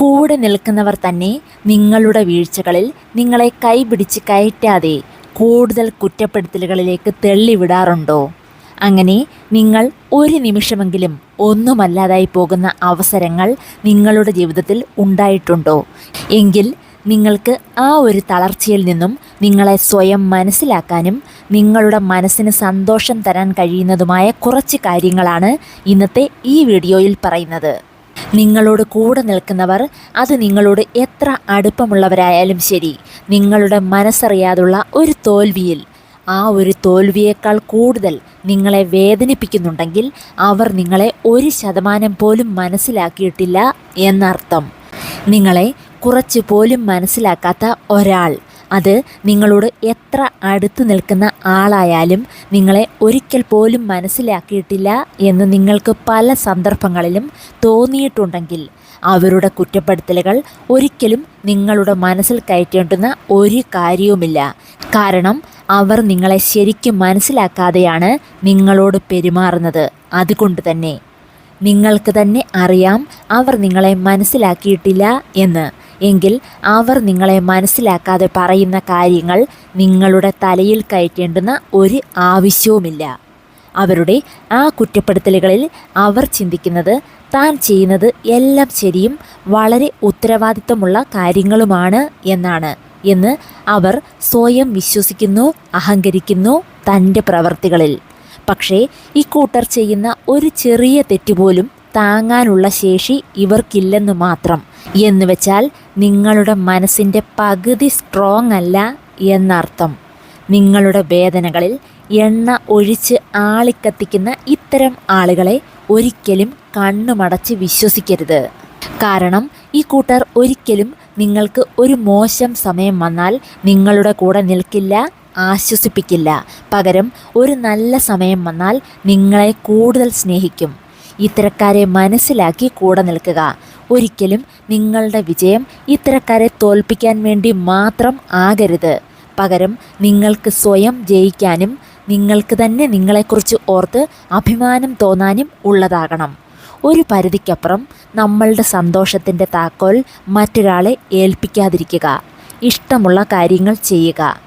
കൂടെ നിൽക്കുന്നവർ തന്നെ നിങ്ങളുടെ വീഴ്ചകളിൽ നിങ്ങളെ കൈപിടിച്ച് കയറ്റാതെ കൂടുതൽ കുറ്റപ്പെടുത്തലുകളിലേക്ക് തെള്ളിവിടാറുണ്ടോ? അങ്ങനെ നിങ്ങൾ ഒരു നിമിഷമെങ്കിലും ഒന്നുമല്ലാതായി പോകുന്ന അവസരങ്ങൾ നിങ്ങളുടെ ജീവിതത്തിൽ ഉണ്ടായിട്ടുണ്ടോ? എങ്കിൽ നിങ്ങൾക്ക് ആ ഒരു തളർച്ചയിൽ നിന്നും നിങ്ങളെ സ്വയം മനസ്സിലാക്കാനും നിങ്ങളുടെ മനസ്സിന് സന്തോഷം തരാൻ കഴിയുന്നതുമായ കുറച്ച് കാര്യങ്ങളാണ് ഇന്നത്തെ ഈ വീഡിയോയിൽ പറയുന്നത്. നിങ്ങളോട് കൂടെ നിൽക്കുന്നവർ അത് നിങ്ങളോട് എത്ര അടുപ്പമുള്ളവരായാലും ശരി. നിങ്ങളുടെ മനസ്സറിയാതുള്ള ഒരു തോൽവിയിൽ ആ ഒരു തോൽവിയേക്കാൾ കൂടുതൽ നിങ്ങളെ വേദനിപ്പിക്കുന്നുണ്ടെങ്കിൽ അവർ നിങ്ങളെ ഒരു ശതമാനം പോലും മനസ്സിലാക്കിയിട്ടില്ല എന്നർത്ഥം. നിങ്ങളെ കുറച്ച് പോലും മനസ്സിലാക്കാത്ത ഒരാൾ. അത് നിങ്ങളോട് എത്ര അടുത്തു നിൽക്കുന്ന ആളായാലും നിങ്ങളെ ഒരിക്കൽ പോലും മനസ്സിലാക്കിയിട്ടില്ല എന്ന് നിങ്ങൾക്ക് പല സന്ദർഭങ്ങളിലും തോന്നിയിട്ടുണ്ടെങ്കിൽ അവരുടെ കുറ്റപ്പെടുത്തലുകൾ ഒരിക്കലും നിങ്ങളുടെ മനസ്സിൽ കയറ്റേണ്ടുന്ന ഒരു കാര്യവുമില്ല. കാരണം അവർ നിങ്ങളെ ശരിക്കും മനസ്സിലാക്കാതെയാണ് നിങ്ങളോട് പെരുമാറുന്നത്. അതുകൊണ്ട് തന്നെ നിങ്ങൾക്ക് തന്നെ അറിയാം അവർ നിങ്ങളെ മനസ്സിലാക്കിയിട്ടില്ല എന്ന്. എങ്കിൽ അവർ നിങ്ങളെ മനസ്സിലാക്കാതെ പറയുന്ന കാര്യങ്ങൾ നിങ്ങളുടെ തലയിൽ കയറ്റേണ്ടുന്ന ഒരു ആവശ്യവുമില്ല. അവരുടെ ആ കുറ്റപ്പെടുത്തലുകളിൽ അവർ ചിന്തിക്കുന്നത് താൻ ചെയ്യുന്നത് എല്ലാം ശരിയും വളരെ ഉത്തരവാദിത്തമുള്ള കാര്യങ്ങളുമാണ് എന്നാണ് എന്ന് അവർ സ്വയം വിശ്വസിക്കുന്നു അഹങ്കരിക്കുന്നു തന്റെ പ്രവർത്തികളിൽ. പക്ഷേ ഇക്കൂട്ടർ കൂട്ടർ ചെയ്യുന്ന ഒരു ചെറിയ തെറ്റുപോലും താങ്ങാനുള്ള ശേഷി ഇവർക്കില്ലെന്നു മാത്രം. എന്ന് വെച്ചാൽ നിങ്ങളുടെ മനസ്സിന്റെ പകുതി സ്ട്രോങ് അല്ല എന്നർത്ഥം. നിങ്ങളുടെ വേദനകളിൽ എണ്ണ ഒഴിച്ച് ആളിക്കത്തിക്കുന്ന ഇത്തരം ആളുകളെ ഒരിക്കലും കണ്ണുമടച്ച് വിശ്വസിക്കരുത്. കാരണം ഈ കൂട്ടർ ഒരിക്കലും നിങ്ങൾക്ക് ഒരു മോശം സമയം വന്നാൽ നിങ്ങളുടെ കൂടെ നിൽക്കില്ല ആശ്വസിപ്പിക്കില്ല. പകരം ഒരു നല്ല സമയം വന്നാൽ നിങ്ങളെ കൂടുതൽ സ്നേഹിക്കും. ഇത്തരക്കാരെ മനസ്സിലാക്കി കൂടെ നിൽക്കുക. ഒരിക്കലും നിങ്ങളുടെ വിജയം ഇത്തരക്കാരെ തോൽപ്പിക്കാൻ വേണ്ടി മാത്രം ആകരുത്. പകരം നിങ്ങൾക്ക് സ്വയം ജയിക്കാനും നിങ്ങൾക്ക് തന്നെ നിങ്ങളെക്കുറിച്ച് ഓർത്ത് അഭിമാനം തോന്നാനും ഉള്ളതാകണം. ഒരു പരിധിക്കപ്പുറം നമ്മളുടെ സന്തോഷത്തിന്റെ താക്കോൽ മറ്റൊരാളെ ഏൽപ്പിക്കാതിരിക്കുക. ഇഷ്ടമുള്ള കാര്യങ്ങൾ ചെയ്യുക.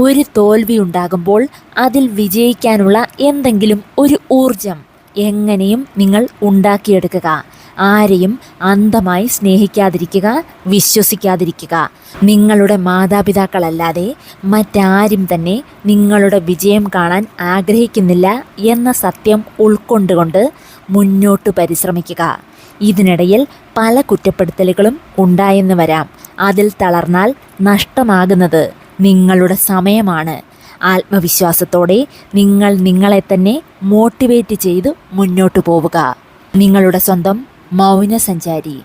ഒരു തോൽവി ഉണ്ടാകുമ്പോൾ അതിൽ വിജയിക്കാനുള്ള എന്തെങ്കിലും ഒരു ഊർജം എങ്ങനെയും നിങ്ങൾ ഉണ്ടാക്കിയെടുക്കുക. ആരെയും അന്ധമായി സ്നേഹിക്കാതിരിക്കുക വിശ്വസിക്കാതിരിക്കുക. നിങ്ങളുടെ മാതാപിതാക്കളല്ലാതെ മറ്റാരും തന്നെ നിങ്ങളുടെ വിജയം കാണാൻ ആഗ്രഹിക്കുന്നില്ല എന്ന സത്യം ഉൾക്കൊണ്ടുകൊണ്ട് മുന്നോട്ട് പരിശ്രമിക്കുക. ഇതിനിടയിൽ പല കുറ്റപ്പെടുത്തലുകളും ഉണ്ടായെന്ന് വരാം. അതിൽ തളർന്നാൽ നഷ്ടമാകുന്നത് നിങ്ങളുടെ സമയമാണ്. ആത്മവിശ്വാസത്തോടെ നിങ്ങൾ നിങ്ങളെ തന്നെ മോട്ടിവേറ്റ് ചെയ്ത് മുന്നോട്ട് പോവുക. നിങ്ങളുടെ സ്വന്തം മൗനസഞ്ചാരി.